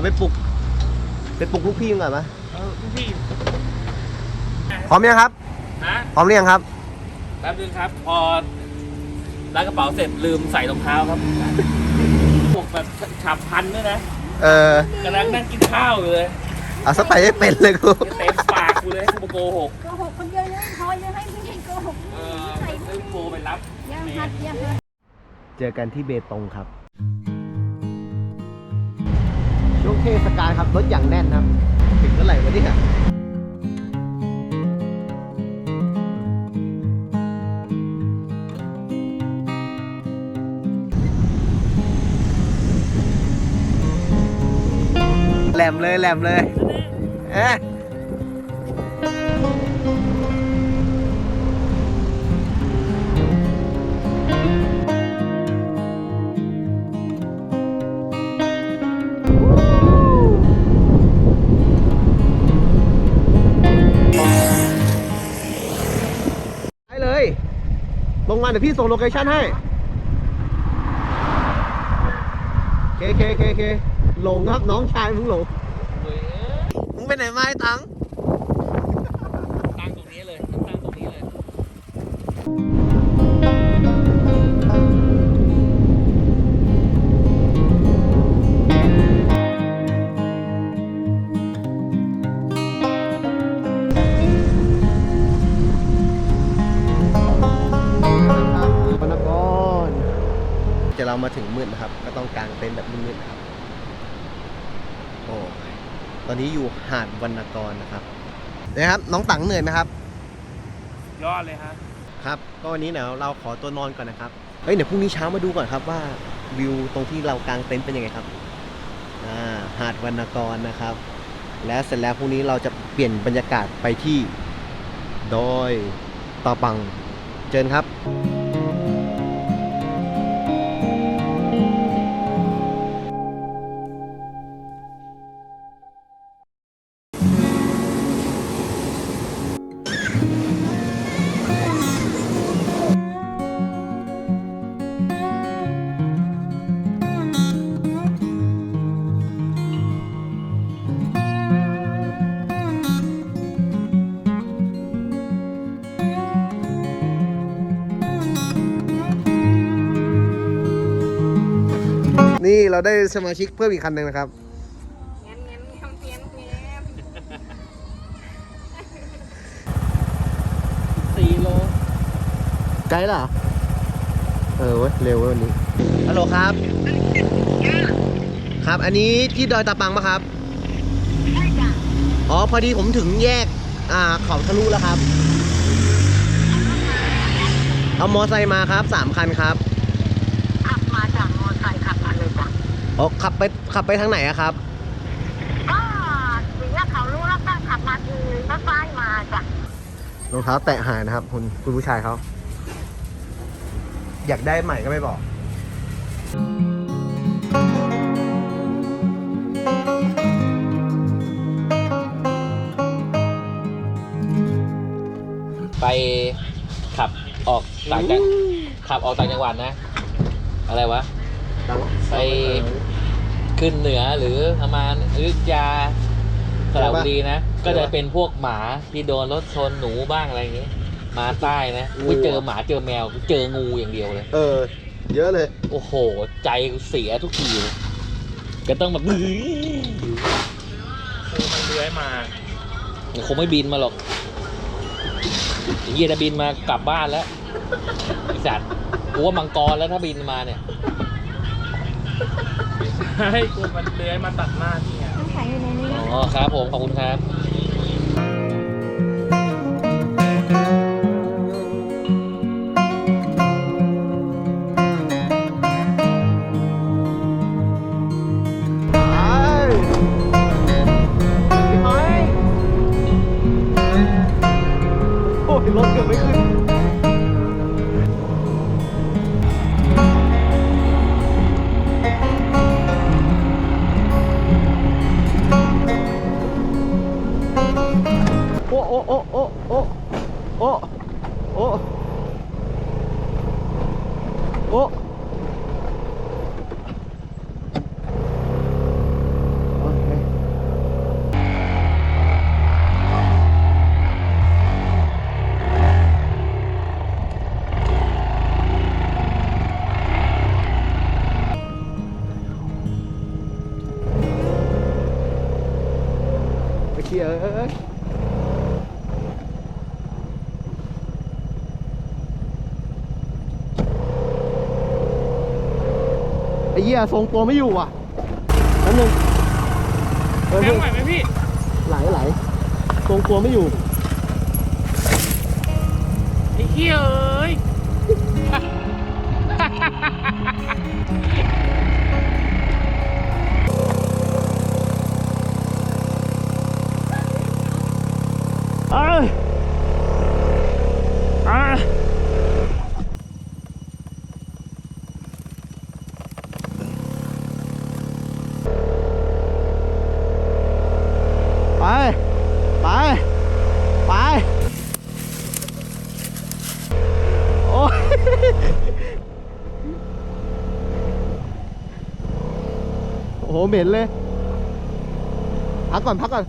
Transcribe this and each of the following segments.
เอาไปปลุก ไปปลุกลูกพี่มึงก่อนไหมเออลูกพี่พร้อมยังครับนะพร้อมหรือยังครับ แป๊บนึงครับ พอร้านกระเป๋าเสร็จลืมใส่รองเท้าครับพวกแบบฉับพลันด้วยนะเออกำลังนั่งกินข้าวอยู่เลยเอาสไปให้เป็นเลยกูเต็มปากกูเลยให้กูมาโกหกโกหกคนเดียวเลยพอยังให้ไม่ใช่โกหกเออไม่โกไปรับ ยังหัดยังหัด เจอกันที่เบตงครับ เทศกาลครับรถอย่างแน่นครับ ถึงเมื่อไหร่วะเนี่ยแหลมเลยแหลมเลยเอ๊ะ เดี๋ยวพี่ส่งโลเคชั่นให้เคเคเคเคหลงครับน้องชายมึงหลงมึงไปไหนมาไอ้ตังตั้งตรงนี้เลยตั้งตรงนี้เลย เรามาถึงมืดนะครับ ก็ต้องกางเต็นท์แบบมืดๆนะครับ โอ้ยตอนนี้อยู่หาดวรรณกรนะครับนะครับ น้องตังเหนื่อยไหมครับ ยอดเลยฮะครับ ก็วันนี้เดี๋ยวเราขอตัวนอนก่อนนะครับเฮ้ยเดี๋ยวพรุ่งนี้เช้ามาดูก่อนครับว่าวิวตรงที่เรากางเต็นท์เป็นยังไงครับอ่าหาดวรรณกรนะครับ และเสร็จแล้วพรุ่งนี้เราจะเปลี่ยนบรรยากาศไปที่ดอยตาปัง เจิญครับ เราได้สมาชิกเพิ่มอีกคันหนึ่งนะครับ งั้นงั้นงั้นเพี้ยนเพี้ยนสี่โลไกลเหรอเออเว้ยเร็วเว้ยวันนี้ฮัลโหลครับ ครับ อันนี้ที่ดอยตาปังปะครับใช่จ้ะอ๋อ พอดีผมถึงแยก อ่าเขาทะลุแล้วครับ เอามอไซค์มาครับสามคันครับ ขับมาจากมอไซค์ขับมาเลยจ้ะ อ๋อขับไปขับไปทางไหนอะครับ ก็ถึงว่าเขารู้แล้วก็ขับมาทีรถไฟมาจ้ะรองเท้าแตะหายนะครับ คุณคุณผู้ชายเขาอยากได้ใหม่ก็ไม่บอก ไปขับออกต่างจังขับออกต่างจังหวัดนะ อะไรวะ ไป ขึ้นเหนือหรือประมาณอยุธยาสระบุรีนะ ก็จะเป็นพวกหมาที่โดนรถชนหนูบ้างอะไรอย่างงี้มาใต้นะไม่เจอหมาเจอแมวเจองูอย่างเดียวเลย เออ เยอะเลย โอ้โห ใจกูเสียทุกทีเลยก็ต้องแบบบื้อคือมันเลื้อยมาคงไม่บินมาหรอกไอ้เหี้ยจะบินมากลับบ้านแล้วไอสัตว์กูว่ามังกรแล้วถ้าบินมาเนี่ย ให้กูมันเลื้อยมาตัดหน้าที่ไงน้ำแข็งอยู่ในนี้ อ๋อครับผมขอบคุณครับ เหี้ยทรงตัวไม่อยู่ว่ะนั่นนึงเออแจ้งไหวไหมพี่ไหลไหลทรงตัวไม่อยู่ไอ้เหี้ยเอ้ยเอ้ยอะ ไป ไป ไป โอ้ย โอ้โหเหม็นเลยพักก่อนพักก่อน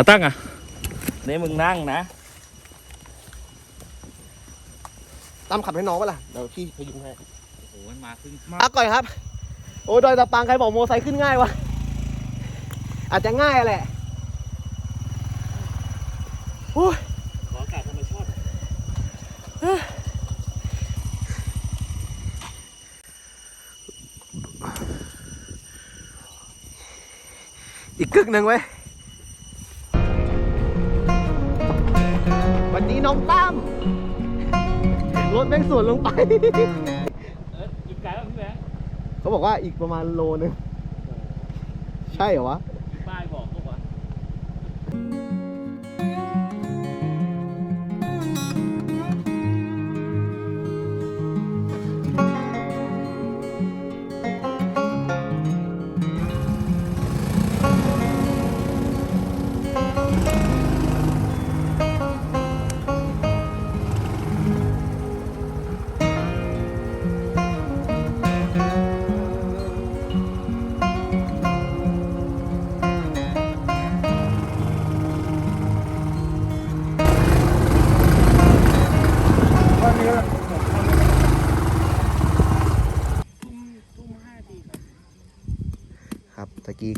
ขาตั้งอะนี่มึงนั่งนะตามขับให้น้องปะล่ะเดี๋ยวพี่พยุงให้โอ้โหมันมาครึ่งพักก่อนครับ โอ้ยดอยตะปังใครบอกโมอไซค์ขึ้นง่ายวะอาจจะง่ายแหละโอ้ยขออากาศธรรมชาติอีกกึกหนึ่งไว้ นนี้น้องตั้มรถแม่งสวนลงไป เอออีกไกลแล้วพี่แบงค์เขาบอกว่าอีกประมาณโลนึง ใช่เหรอวะ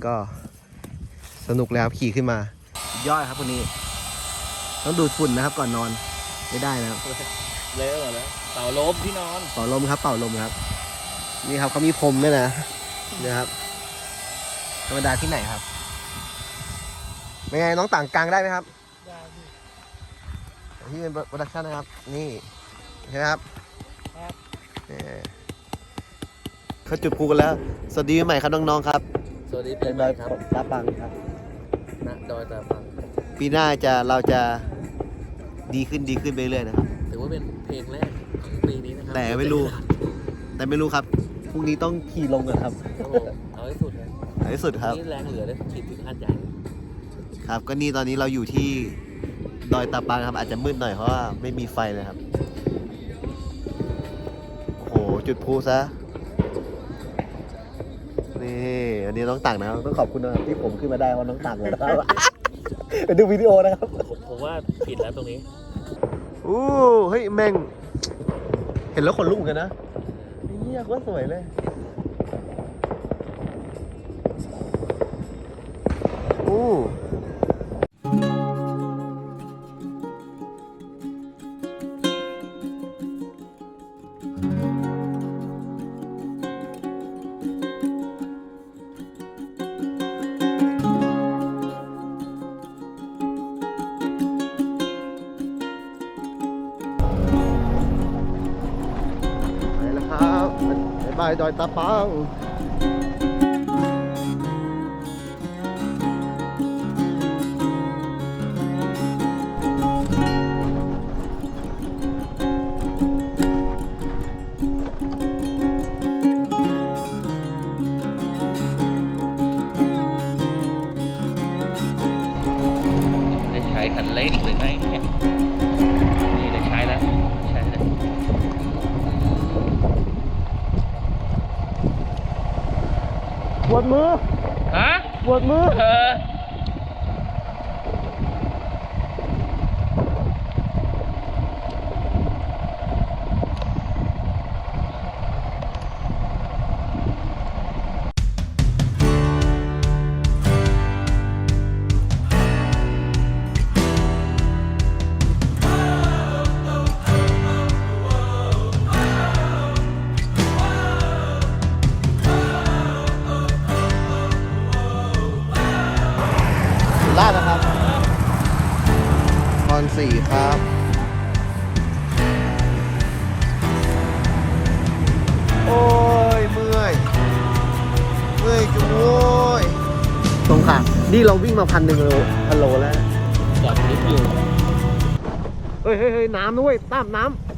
กี้ก็สนุกแล้วครับขี่ขึ้นมาย่อยครับคนนี้ ต้องดูดฝุ่นนะครับก่อนนอนไม่ได้นะครับเละหมดแล้วเต่าลมที่นอนเป่าลมครับเป่าลมครับ นี่ครับเขามีพรมด้วยนะนะครับธรรมดาที่ไหนครับเป็นไงน้องต่างกลางได้ไหมครับที่เป็นโปรดักชั่นนะครับ นี่ใช่ไหมครับครับเออเขาจุดพลุกันแล้ว สวัสดีปีใหม่ครับน้องๆครับ สวัสดีปีใหม่ครับตาปังครับ ณดอยตาฟังปีหน้าจะเราจะดีขึ้นดีขึ้นไปเรื่อยๆนะครับ ถือว่าเป็นเพลงแรกของปีนี้นะครัแต่ไม่รู้ แต่ไม่รู้ครับพรุ่งนี้ต้องขี่ลงกันครับครับผมเอาให้สุดเลยในที่สุดครับ นี่แรงเหลือเลยขีดถึงหัดใหญ่ครับ ก็นี่ตอนนี้เราอยู่ที่ดอยตาปังครับ อาจจะมืดหน่อยเพราะว่าไม่มีไฟเลยครับ โอ้โห จุดพลุซะ นี่อันนี้น้องต่างนะครับต้องขอบคุณนะครับที่ผมขึ้นมาได้เพราะน้องต่างเลยนะครับ ไปดูวิดีโอนะครับผมผมว่าผิดแล้วตรงนี้อู้เฮ้ยแม่ง เห็นแล้วขนลุกเหมือนกันนะเฮียก็สวยเลยอู้ บ๊ายดอยตาปังได้ใช้คันเร่งหรือไงเนี่ย วดมือฮะปวดมือ เออ ลาดนะครับตอนสี่ครับโอ้ยเมื่อยเมื่อยจุ๊โว้ยตรงค่ะ นี่เราวิ่งมาพันหนึ่งโลพันโลแล้วจอดคลิปอยู่เฮ้ยเฮ้ยเฮ้ยน้ำด้วยตามน้ำ